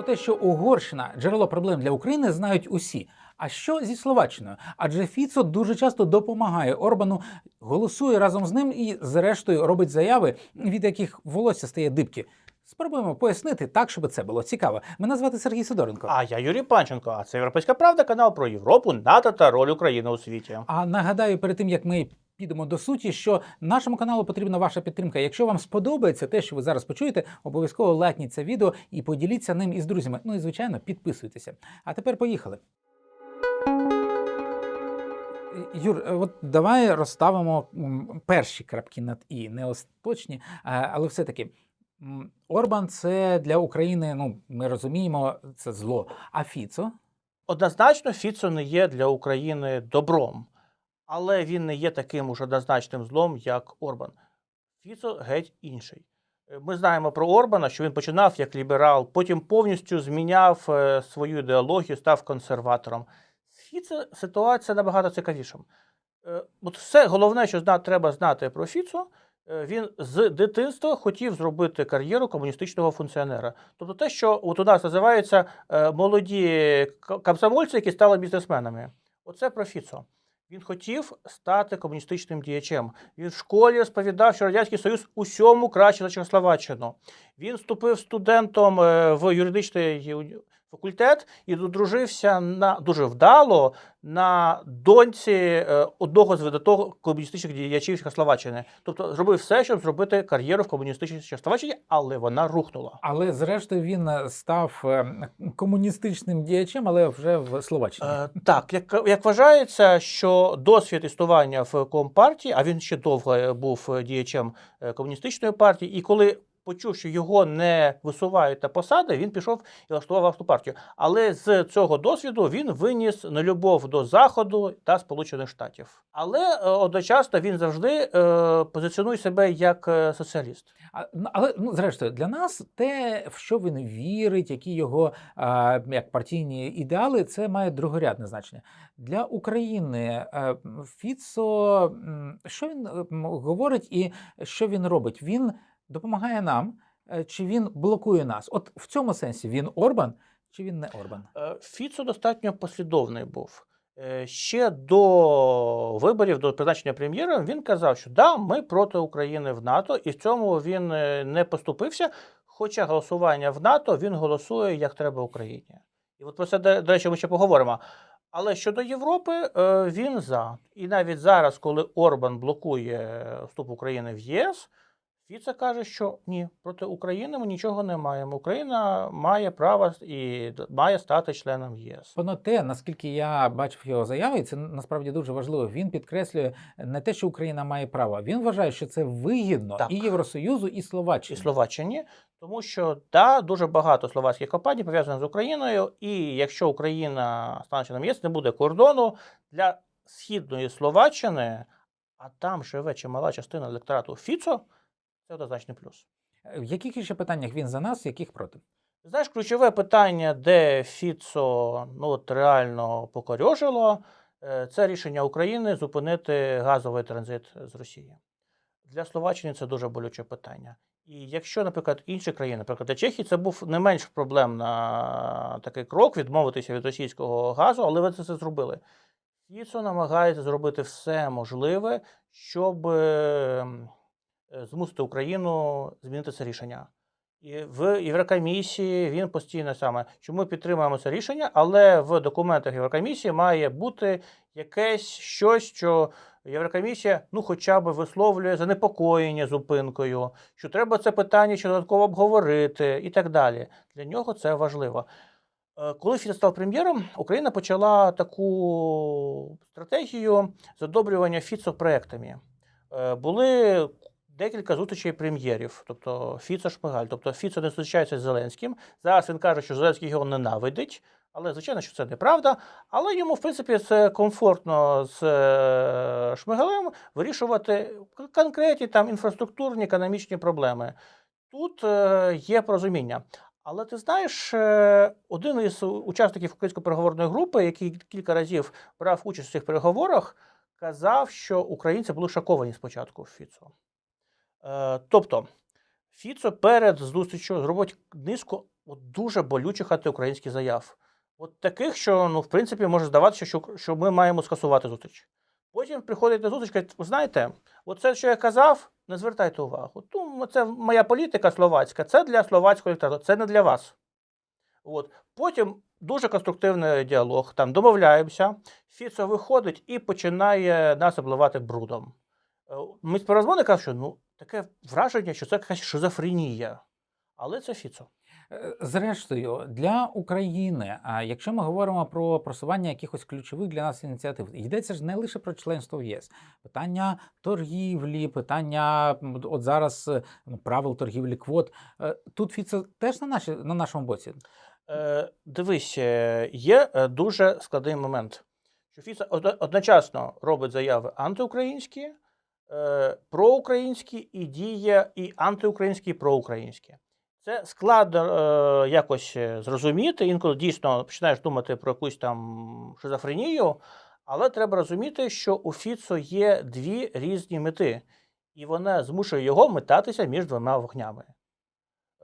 Про те, що Угорщина джерело проблем для України, знають усі. А що зі Словаччиною? Адже Фіцо дуже часто допомагає Орбану, голосує разом з ним і, зрештою, робить заяви, від яких волосся стає дибки. Спробуємо пояснити так, щоб це було цікаво. Мене звати Сергій Сидоренко. А я Юрій Панченко, а це Європейська Правда, канал про Європу, НАТО та роль України у світі. А нагадаю, перед тим як ми підемо до суті, що нашому каналу потрібна ваша підтримка. Якщо вам сподобається те, що ви зараз почуєте, обов'язково лайкніть це відео і поділіться ним із друзями. Ну і звичайно, підписуйтеся. А тепер поїхали. Юр, е, от давай розставимо перші крапки над і, не остаточні, але все-таки. Орбан це для України, ну ми розуміємо, це зло. А Фіцо Однозначно, Фіцо не є для України добром, але він не є таким уж однозначним злом, як Орбан. Фіцо геть інший. Е, Ми знаємо про Орбана, що він починав як ліберал, потім повністю зміняв е, свою ідеологію, став консерватором. З Фіцо ситуація набагато цікавішим. Е, От все головне, що треба знати про Фіцо, він з дитинства хотів зробити кар'єру комуністичного функціонера. Тобто те, що от у нас називається молоді комсомольці, які стали бізнесменами. Оце про Фіцо. Він хотів стати комуністичним діячем. Він в школі розповідав, що Радянський Союз усьому краще за Чехословаччину. Він вступив студентом е, в юридичний факультет і одружився на дуже вдало на доньці е, одного з видатного комуністичних діячів Чехословаччини. Тобто зробив все, щоб зробити кар'єру в комуністичній Чехословаччині, але вона рухнула. Але зрештою він е, став е, комуністичним діячем, але вже в Словаччині. Е, так, як, як вважається, що досвід існування в компартії, а він ще довго був діячем комуністичної партії, і коли почув, що його не висувають на посади, він пішов і влаштував власну партію. Але з цього досвіду він виніс нелюбов до Заходу та Сполучених Штатів. Але е, одночасно він завжди е, позиціонує себе як е, соціаліст. А, ну, але ну, зрештою, для нас те, в що він вірить, які його а, як партійні ідеали, це має другорядне значення. Для України е, Фіцо, що він е, говорить і що він робить? Він допомагає нам, е, чи він блокує нас? От в цьому сенсі він Орбан, чи він не Орбан? Е, Фіцо достатньо послідовний був. Е, Ще до виборів, до призначення прем'єра, він казав, що да, ми проти України в НАТО, і в цьому він не поступився. Хоча голосування в НАТО він голосує як треба Україні. І от про це, до речі, ми ще поговоримо. Але щодо Європи, він за. І навіть зараз, коли Орбан блокує вступ України в ЄС, Фіце каже, що ні, проти України ми нічого не маємо. Україна має право і має стати членом ЄС. Воно те, наскільки я бачив його заяви, і це насправді дуже важливо. Він підкреслює не те, що Україна має право. Він вважає, що це вигідно Так. і Євросоюзу, і І Словаччині. Словаччині, тому що да, дуже багато словацьких компаній пов'язаних з Україною, і якщо Україна стане членом ЄС, не буде кордону для східної Словаччини, а там живе чимала частина електорату Фіцо, це однозначний плюс. В яких ще питаннях він за нас, в яких проти? Знаєш, ключове питання, де Фіцо ну, от реально покорьожило, е, це рішення України зупинити газовий транзит з Росії. Для Словаччини це дуже болюче питання. І якщо, наприклад, інші країни, наприклад, для Чехії, це був не менш проблемна такий крок відмовитися від російського газу, але ви це все зробили. Фіцо намагається зробити все можливе, щоб е, е, змусити Україну змінити це рішення. І в Єврокомісії він постійно саме, що ми підтримуємо це рішення, але в документах Єврокомісії має бути якесь щось, що Єврокомісія ну хоча б висловлює занепокоєння зупинкою, що треба це питання ще додатково обговорити і так далі. Для нього це важливо. Е, Коли Фіцо став прем'єром, Україна почала таку стратегію задобрювання Фіцо проектами. Е, Були декілька зустрічей прем'єрів, тобто Фіцо Шмигаль. Тобто Фіцо не зустрічається з Зеленським. Зараз він каже, що Зеленський його ненавидить. Але звичайно, що це неправда. Але йому, в принципі, це комфортно з е, Шмигалем вирішувати конкретні там інфраструктурні економічні проблеми. Тут е, є порозуміння. Але ти знаєш, е, один із учасників української переговорної групи, який кілька разів брав участь у цих переговорах, казав, що українці були шоковані спочатку Фіцо. Е, Тобто, Фіцо перед зустрічю зробить низку от дуже болючих антиукраїнських заяв. От таких, що, ну, в принципі, може здаватися, що, що ми маємо скасувати зустріч. Потім приходить на зустріч, каже, ви знаєте, оце, що я казав, не звертайте увагу. Ну, це моя політика словацька, це для словацького електорату, це не для вас. От. Потім дуже конструктивний діалог, там домовляємося. Фіцо виходить і починає нас обливати брудом. Е, Ми співрозмовник кажуть, що ну, таке враження, що це якась шизофренія. Але це Фіцо. Е, Зрештою, для України, а якщо ми говоримо про просування якихось ключових для нас ініціатив, йдеться ж не лише про членство в ЄС, питання торгівлі, питання от зараз е, ну, правил торгівлі квот. Е, Тут Фіцо теж на, наші, на нашому боці. Е, дивись, є дуже складний момент, що Фіцо одночасно робить заяви антиукраїнські, проукраїнські і діє і антиукраїнські, і проукраїнські. Це складно е, якось е, зрозуміти. Інколи дійсно починаєш думати про якусь там шизофренію, але треба розуміти, що у Фіцо є дві різні мети, і вона змушує його метатися між двома вогнями.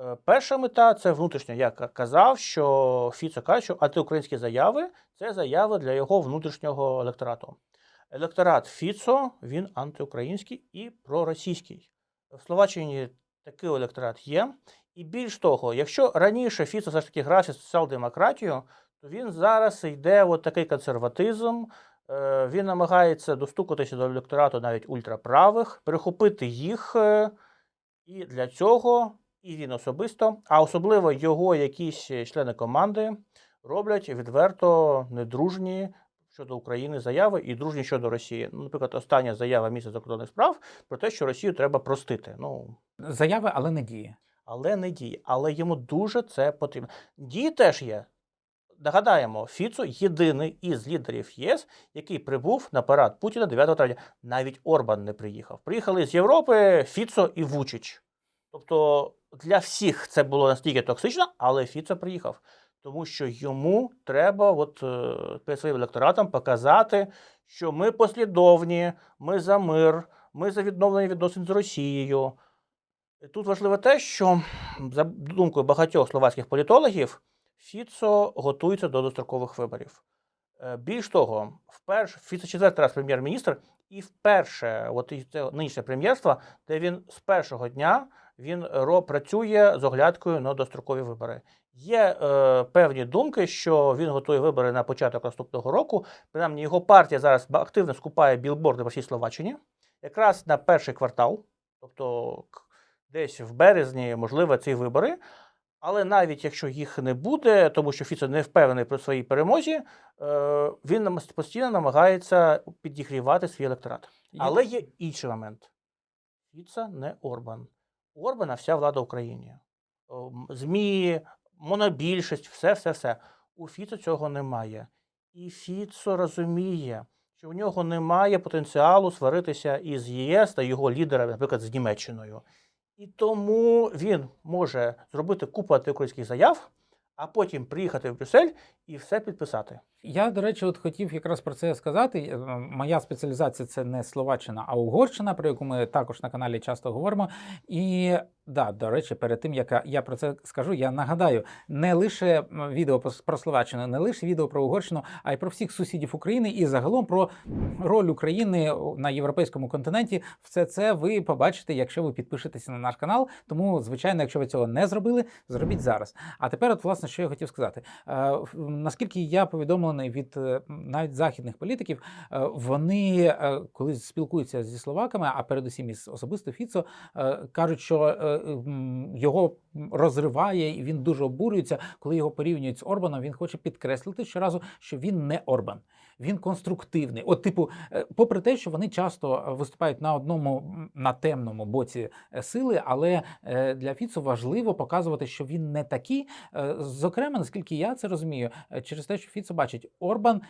Е, Перша мета це внутрішня. Я казав, що Фіцо каже, що антиукраїнські заяви це заяви для його внутрішнього електорату. Електорат Фіцо він антиукраїнський і проросійський. В Словаччині такий електорат є. І більш того, якщо раніше Фіцо все ж таки грався соціал-демократію, то він зараз йде от такий консерватизм. е, Він намагається достукатися до електорату навіть ультраправих, перехопити їх. е, І для цього і він особисто, а особливо його якісь члени команди роблять відверто недружні щодо України заяви і дружні щодо Росії. Ну, наприклад, остання заява місяця закордонних справ про те, що Росію треба простити. Ну Заяви, але не дії. але не діє. Але йому дуже це потрібно. Дії теж є. Нагадаємо, Фіцо єдиний із лідерів ЄС, який прибув на парад Путіна 9 травня. Навіть Орбан не приїхав. Приїхали з Європи Фіцо і Вучич. Тобто для всіх це було настільки токсично, але Фіцо приїхав. Тому що йому треба от, е, перед своїм електоратом показати, що ми послідовні, ми за мир, ми за відновлення відносин з Росією. Тут важливо те, що за думкою багатьох словацьких політологів, Фіцо готується до дострокових виборів. Е, Більш того, вперше Фіцо четвертий раз прем'єр-міністр, і вперше, от і це нинішнє прем'єрство, де він з першого дня він працює з оглядкою на дострокові вибори. Є е, певні думки, що він готує вибори на початок наступного року. Принаймні, його партія зараз активно скупає білборди по всій Словаччині, якраз на перший квартал, тобто десь в березні, можливо, ці вибори. Але навіть якщо їх не буде, тому що Фіцо не впевнений про своїй перемозі, е, він постійно намагається підігрівати свій електорат. Але є інший момент. Фіца не Орбан. У Орбана вся влада в Україні. ЗМІ, монобільшість, все, все, все. У Фіцо цього немає. І Фіцо розуміє, що у нього немає потенціалу сваритися із ЄС та його лідерами, наприклад, з Німеччиною. І тому він може зробити купу антиукраїнських заяв, а потім приїхати в Брюссель і все підписати. Я, до речі, от хотів якраз про це сказати. Е, Моя спеціалізація це не Словаччина, а Угорщина, про яку ми також на каналі часто говоримо. І да, до речі, перед тим як я про це скажу, я нагадаю, не лише відео про- Словаччину, не лише відео про Угорщину, а й про всіх сусідів України і загалом про роль України на європейському континенті. Все це ви побачите, якщо ви підпишетеся на наш канал. Тому, звичайно, якщо ви цього не зробили, зробіть зараз. А тепер, от власне, що я хотів сказати. Е, Наскільки я повідомлений від е, навіть західних політиків, е, вони е, коли спілкуються зі словаками, а передусім із особисто Фіцо, кажуть, що його розриває і він дуже обурюється, коли його порівнюють з Орбаном. Він хоче підкреслити щоразу, що він не Орбан. Він конструктивний. От, типу, е, попри те, що вони часто е, виступають на одному на темному боці е, сили, але для Фіцу важливо показувати, що він не такий. Зокрема, наскільки я це розумію, через те, що Фіцо бачить, Орбан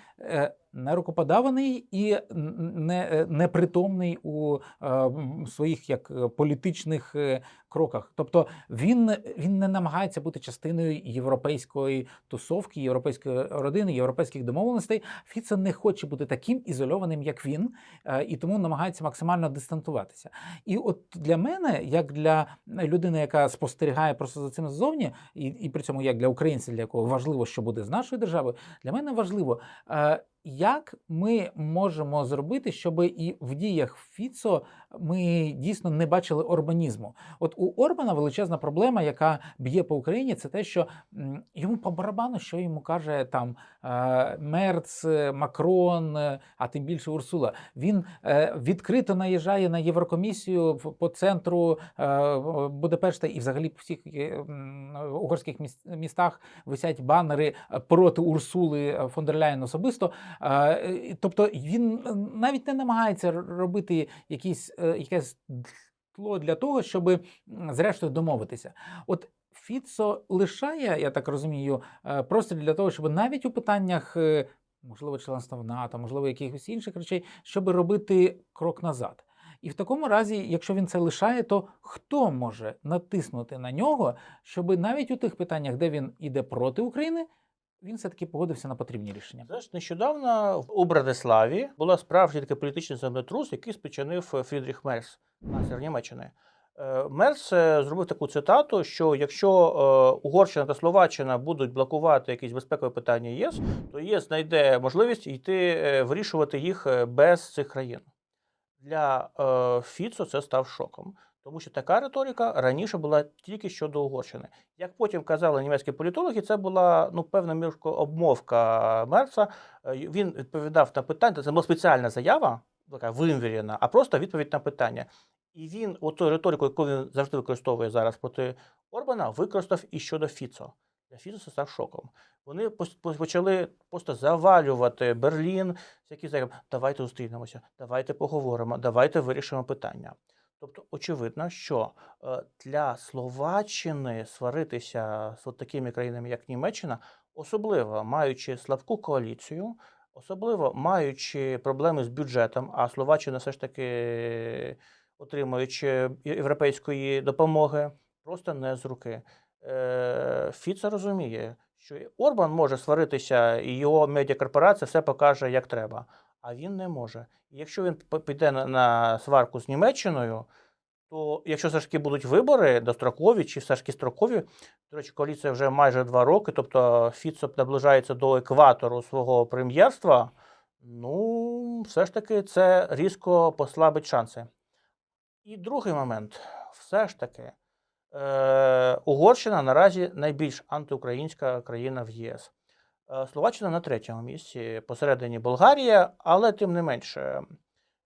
е, нерукоподаваний і н- не, е, непритомний у е, своїх як е, політичних е, кроках. Тобто він, він не намагається бути частиною європейської тусовки, європейської родини, європейських домовленостей. Фіцо не хоче бути таким ізольованим, як він, е, і тому намагається максимально дистантуватися. І от для мене, як для людини, яка спостерігає просто за цим ззовні, і, і при цьому як для українця, для якого важливо, що буде з нашою державою, для мене важливо, е, як ми можемо зробити, щоб і в діях Фіцо ми дійсно не бачили орбанізму. От у Орбана величезна проблема, яка б'є по Україні, це те, що йому по барабану, що йому каже там е, Мерц, е, Макрон, е, а тим більше Урсула. Він відкрито наїжджає на Єврокомісію по центру Будапешта і взагалі по всіх угорських міс- містах висять банери проти Урсули фон дер Ляєн особисто. Е, Тобто він е, навіть не намагається робити якісь, е, якесь тло для того, щоб зрештою домовитися. От Фіцо лишає, я так розумію, простір для того, щоб навіть у питаннях. Можливо, членства в НАТО, можливо, якихось інших речей, щоб робити крок назад. І в такому разі, якщо він це лишає, то хто може натиснути на нього, щоб навіть у тих питаннях, де він іде проти України, він все-таки погодився на потрібні рішення. Знаєш, нещодавно у Братиславі була справжній такий політичний землетрус, який спричинив е, Фрідріх Мерц, канцлер Німеччини. Е, Мерц е, зробив таку цитату, що якщо Угорщина та Словаччина будуть блокувати якісь безпекові питання ЄС, то ЄС знайде можливість йти вирішувати їх без цих країн. Для Фіцо це став шоком, тому що така риторика раніше була тільки щодо Угорщини. Як потім казали німецькі політологи, це була ну певна мірко обмовка Мерца. Е, Він відповідав на питання. Це була спеціальна заява, така виміряна, а просто відповідь на питання. І він, оту риторику, яку він завжди використовує зараз проти Орбана, використав і щодо Фіцо. Для Фіцо це став шоком. Вони почали просто завалювати Берлін, які заявами, давайте зустрінемося, давайте поговоримо, давайте вирішимо питання. Тобто, очевидно, що е, для Словаччини сваритися з от такими країнами, як Німеччина, особливо маючи слабку коаліцію, особливо маючи проблеми з бюджетом, а Словаччина все ж таки отримуючи європейської допомоги, просто не з руки. Е, Фіце розуміє, що Орбан може сваритися, і його медіакорпорація все покаже, як треба. А він не може. Якщо він піде на, сварку з Німеччиною, то якщо все ж таки будуть вибори дострокові чи все ж таки строкові, до речі, коаліція вже майже два роки, тобто Фіцо наближається до екватору свого прем'єрства, ну, все ж таки це різко послабить шанси. І другий момент, все ж таки, е, Угорщина наразі найбільш антиукраїнська країна в ЄС. Е, Словаччина на третьому місці, посередині Болгарія, але тим не менше.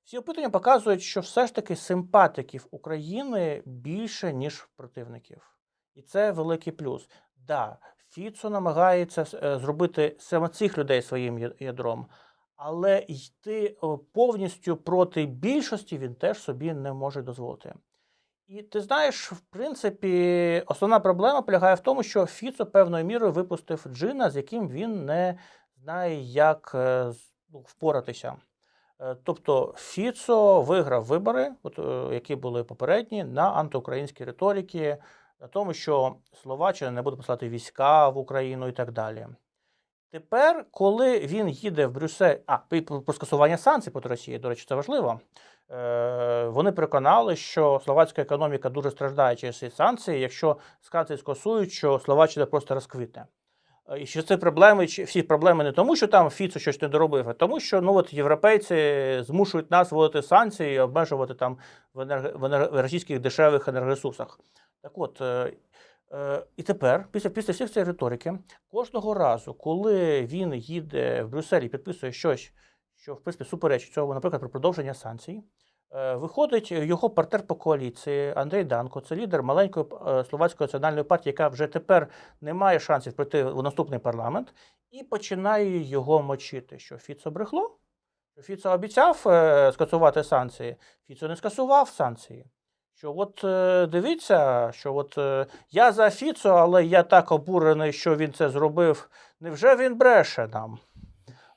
Всі опитування показують, що все ж таки симпатиків України більше, ніж противників. І це великий плюс. Да, Фіцо намагається е, зробити саме цих людей своїм ядром, але йти повністю проти більшості він теж собі не може дозволити. І ти знаєш, в принципі, основна проблема полягає в тому, що Фіцо певною мірою випустив джина, з яким він не знає, як е, ну, впоратися. Е, Тобто Фіцо виграв вибори, от, е, які були попередні, на антиукраїнській риторики, на тому, що Словаччина не буде послати війська в Україну і так далі. Тепер, коли він їде в Брюссель, а про скасування санкцій проти Росії, до речі, це важливо. Е, вони переконали, що словацька економіка дуже страждає через ці санкції. Якщо санкції скасують, що Словаччина просто розквітне. Е, І що це проблеми, чи всі проблеми не тому, що там Фіцо щось не доробив, а тому, що ну от європейці змушують нас вводити санкції і обмежувати там в, енерго, в, енерго, в російських дешевих енергоресурсах. Так от, е, і тепер, після, після всіх цієї риторики, кожного разу, коли він їде в Брюсселі і підписує щось, що в принципі суперечить цьому, наприклад, про продовження санкцій. е, Виходить його партнер по коаліції Андрій Данко, це лідер маленької е, словацької національної партії, яка вже тепер не має шансів пройти в наступний парламент, і починає його мочити, що Фіцо брехло, Фіцо обіцяв е, скасувати санкції, Фіцо не скасував санкції. Що от е, дивіться, що от е, я за Фіцо, але я так обурений, що він це зробив. Невже він бреше нам?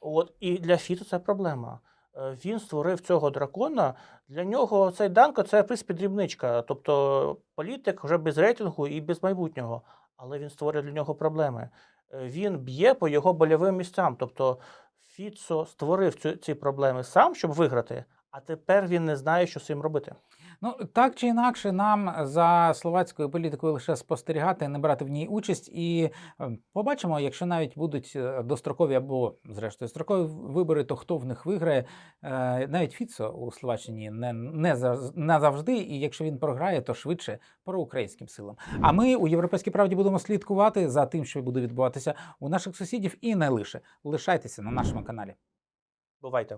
От і для Фіцо це проблема. Е, Він створив цього дракона. Для нього цей Данко це в принципі дрібничка. Тобто політик вже без рейтингу і без майбутнього. Але він створює для нього проблеми. Він б'є по його больовим місцям. Тобто Фіцо створив ці проблеми сам, щоб виграти, а тепер він не знає, що з цим робити. Ну так чи інакше, нам за словацькою політикою лише спостерігати, не брати в ній участь, і е, побачимо, якщо навіть будуть е, дострокові або зрештою строкові вибори, то хто в них виграє. Е, Навіть Фіцо у Словаччині не, не, зав- не завжди, і якщо він програє, то швидше проукраїнським силам. А ми у Європейській правді будемо слідкувати за тим, що буде відбуватися у наших сусідів, і не лише лишайтеся на нашому каналі. Бувайте.